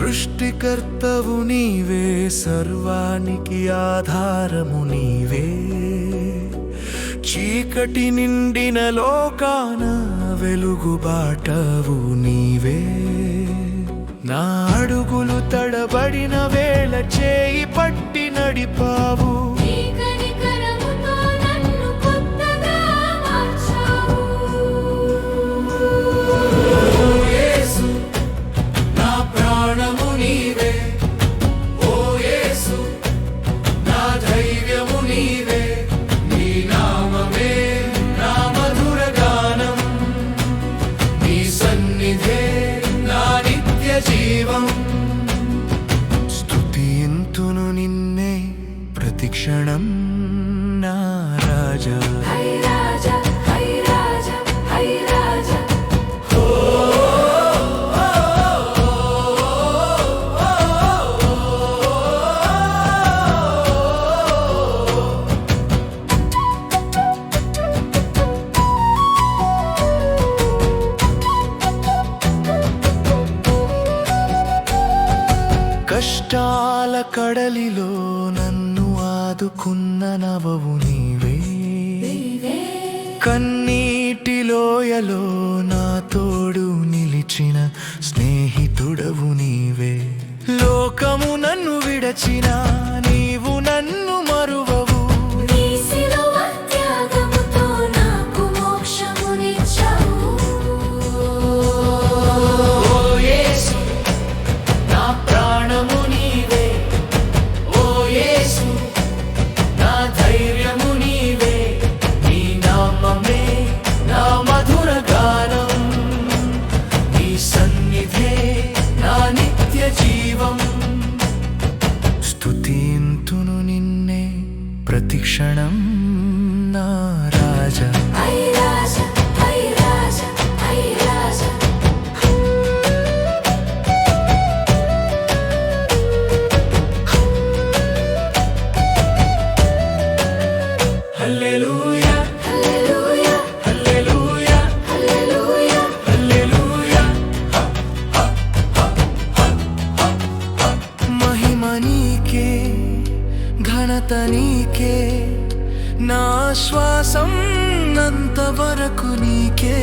సృష్టికర్తవు నీవే సర్వానికి ఆధారము నీవే చీకటి నిండిన లోకాన వెలుగుబాటవు నీవే. నా అడుగులు తడబడిన వేళ చేయి పట్టి నడిపావు. సన్నిధే నా నిత్య జీవం. స్తుతింతును నిన్నే ప్రతిక్షణం నా రాజా. కష్టాల కడలిలో నన్ను ఆదుకున్న నవవు నీవే. కన్నీటి లోయలో నా తోడు నిలిచిన స్నేహితుడవు నీవే. లోకము నన్ను విడచిన ప్రతిక్షణం నా ఘనత నీకే నా శ్వాసం నంతవరకు నీకే.